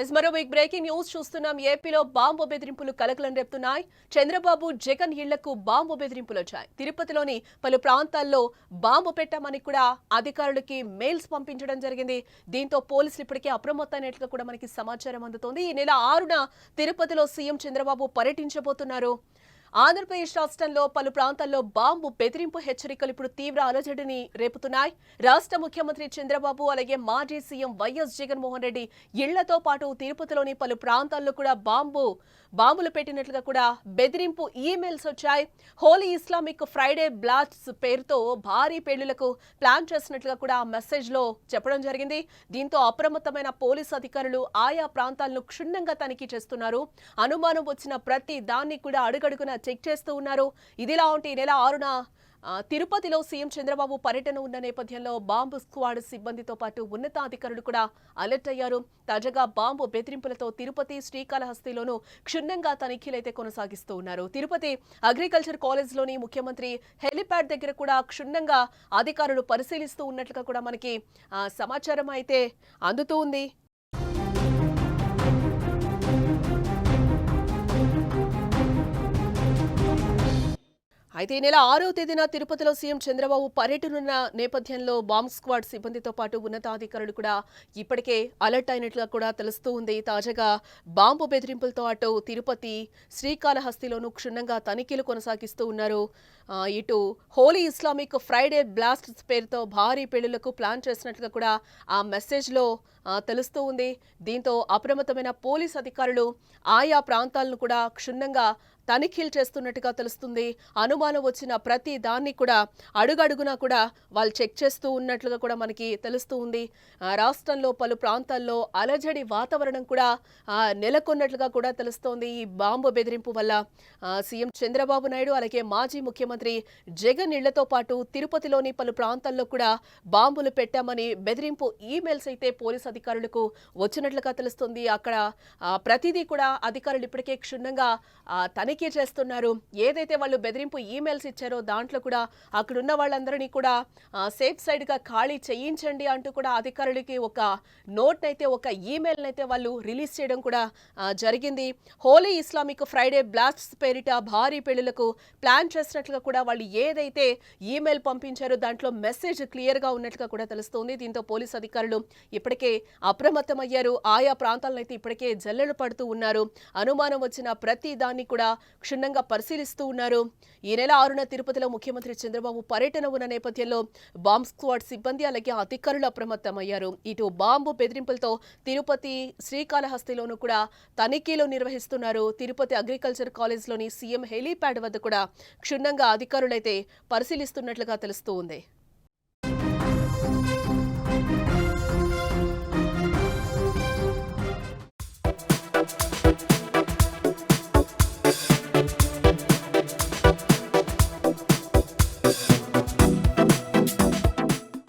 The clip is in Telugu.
ఎస్ మరో బిగ్ బ్రేకింగ్ న్యూస్ చూస్తున్నాం. ఏపీలో బాంబు బెదిరింపులు కలకలం రేపుతున్నాయి. చంద్రబాబు జగన్ ఇళ్ళకు బాంబు బెదిరింపులు వచ్చాయి తిరుపతిలోని పలు ప్రాంతాల్లో బాంబు పెట్టామని కూడా అధికారులకి మెయిల్స్ పంపించడం జరిగింది. దీంతో పోలీసులు ఇప్పటికే అప్రమత్తమైనట్లుగా కూడా మనకి సమాచారం అందుతోంది. ఈ నెల ఆరున తిరుపతిలో సీఎం చంద్రబాబు పర్యటించబోతున్నారు. ఆంధ్రప్రదేశ్ రాష్ట్రంలో పలు ప్రాంతాల్లో బాంబు బెదిరింపు హెచ్చరికలు ఇప్పుడు తీవ్ర అలజడిని రేపుతున్నాయి. రాష్ట్ర ముఖ్యమంత్రి చంద్రబాబు అలాగే మాజీ సీఎం వైఎస్ జగన్మోహన్ రెడ్డి ఇళ్ళతో పాటు తిరుపతిలోని పలు ప్రాంతాల్లో కూడా బాంబు బాంబులు పెట్టినట్లుగా కూడా బెదిరింపు ఈమెయిల్స్ వచ్చాయి. హోలీ ఇస్లామిక్ ఫ్రైడే బ్లాస్ట్స్ పేరుతో భారీ పెళ్ళిలకు ప్లాన్ చేసినట్లుగా కూడా ఆ మెసేజ్లో చెప్పడం జరిగింది. దీంతో అప్రమత్తమైన పోలీసు అధికారులు ఆయా ప్రాంతాలను క్షుణ్ణంగా తనిఖీ చేస్తున్నారు. అనుమానం వచ్చిన ప్రతి దాన్ని కూడా అడుగడుగున చెక్ చేస్తూ ఉన్నారు. ఇదిలా ఉంటే ఈ నెల ఆరున తిరుపతిలో సీఎం చంద్రబాబు పర్యటన ఉన్న నేపథ్యంలో బాంబు స్క్వాడ్ సిబ్బందితో పాటు ఉన్నతాధికారులు కూడా అలర్ట్ అయ్యారు. తాజాగా బాంబు బెదిరింపులతో తిరుపతి శ్రీకాళహస్తిలోనూ క్షుణ్ణంగా తనిఖీలైతే కొనసాగిస్తూ ఉన్నారు. తిరుపతి అగ్రికల్చర్ కాలేజ్లోని ముఖ్యమంత్రి హెలిప్యాడ్ దగ్గర కూడా క్షుణ్ణంగా అధికారులు పరిశీలిస్తూ ఉన్నట్లుగా కూడా మనకి సమాచారం అయితే అందుతూ ఉంది. అయితే ఈ నెల ఆరో తేదీన తిరుపతిలో సీఎం చంద్రబాబు పర్యటనున్న నేపథ్యంలో బాంబ్ స్క్వాడ్ సిబ్బందితో పాటు ఉన్నతాధికారులు కూడా ఇప్పటికే అలర్ట్ అయినట్లుగా కూడా తెలుస్తూ ఉంది. తాజాగా బాంబు బెదిరింపులతో అటు తిరుపతి శ్రీకాళహస్తిలోనూ క్షుణ్ణంగా తనిఖీలు కొనసాగిస్తూ ఉన్నారు. ఇటు హోలీ ఇస్లామిక్ ఫ్రైడే బ్లాస్ట్ పేరుతో భారీ పెళ్ళిళ్ళకు ప్లాన్ చేసినట్లుగా కూడా ఆ మెసేజ్లో తెలుస్తూ ఉంది. దీంతో అప్రమత్తమైన పోలీస్ అధికారులు ఆయా ప్రాంతాలను కూడా క్షుణ్ణంగా తనిఖీలు చేస్తున్నట్టుగా తెలుస్తుంది. అనుమానం వచ్చిన ప్రతి దాన్ని కూడా అడుగడుగునా కూడా వాళ్ళు చెక్ చేస్తూ ఉన్నట్లుగా కూడా మనకి తెలుస్తూ ఉంది. రాష్ట్రంలో పలు ప్రాంతాల్లో అలజడి వాతావరణం కూడా నెలకొన్నట్లుగా కూడా తెలుస్తోంది ఈ బాంబు బెదిరింపు వల్ల. సీఎం చంద్రబాబు నాయుడు అలాగే మాజీ ముఖ్యమంత్రి జగన్ ఇళ్ళతో పాటు తిరుపతిలోని పలు ప్రాంతాల్లో కూడా బాంబులు పెట్టామని బెదిరింపు ఈమెయిల్స్ అయితే పోలీస్ అధికారులకు వచ్చినట్లుగా తెలుస్తుంది. అక్కడ ప్రతిదీ కూడా అధికారులు ఇప్పటికే క్షుణ్ణంగా తనిఖీ తనిఖీ చేస్తున్నారు. ఏదైతే వాళ్ళు బెదిరింపు ఈమెయిల్స్ ఇచ్చారో దాంట్లో కూడా అక్కడున్న వాళ్ళందరినీ కూడా సేఫ్ సైడ్గా ఖాళీ చేయించండి అంటూ కూడా అధికారులకి ఒక నోట్నైతే ఒక ఈమెయిల్నైతే అయితే వాళ్ళు రిలీజ్ చేయడం కూడా జరిగింది. హోలీ ఇస్లామిక్ ఫ్రైడే బ్లాస్ట్స్ పేరిట భారీ పెళ్ళిలకు ప్లాన్ చేసినట్లుగా కూడా వాళ్ళు ఏదైతే ఈమెయిల్ పంపించారో దాంట్లో మెసేజ్ క్లియర్గా ఉన్నట్లుగా కూడా తెలుస్తోంది. దీంతో పోలీస్ అధికారులు ఇప్పటికే అప్రమత్తమయ్యారు. ఆయా ప్రాంతాలనైతే ఇప్పటికే జల్లెలు పడుతూ ఉన్నారు. అనుమానం వచ్చిన ప్రతి దాన్ని కూడా క్షుణ్ణంగా పరిశీలిస్తూ ఉన్నారు. ఈ నెల ఆరున తిరుపతిలో ముఖ్యమంత్రి చంద్రబాబు పర్యటన ఉన్న నేపథ్యంలో బాంబ్ స్క్వాడ్ సిబ్బంది అలాగే అధికారులు అప్రమత్తమయ్యారు. ఇటు బాంబు బెదిరింపులతో తిరుపతి శ్రీకాళహస్తిలోనూ కూడా తనిఖీలు నిర్వహిస్తున్నారు. తిరుపతి అగ్రికల్చర్ కాలేజ్లోని సీఎం హెలీప్యాడ్ వద్ద కూడా క్షుణ్ణంగా అధికారులైతే పరిశీలిస్తున్నట్లుగా తెలుస్తూ ఉంది.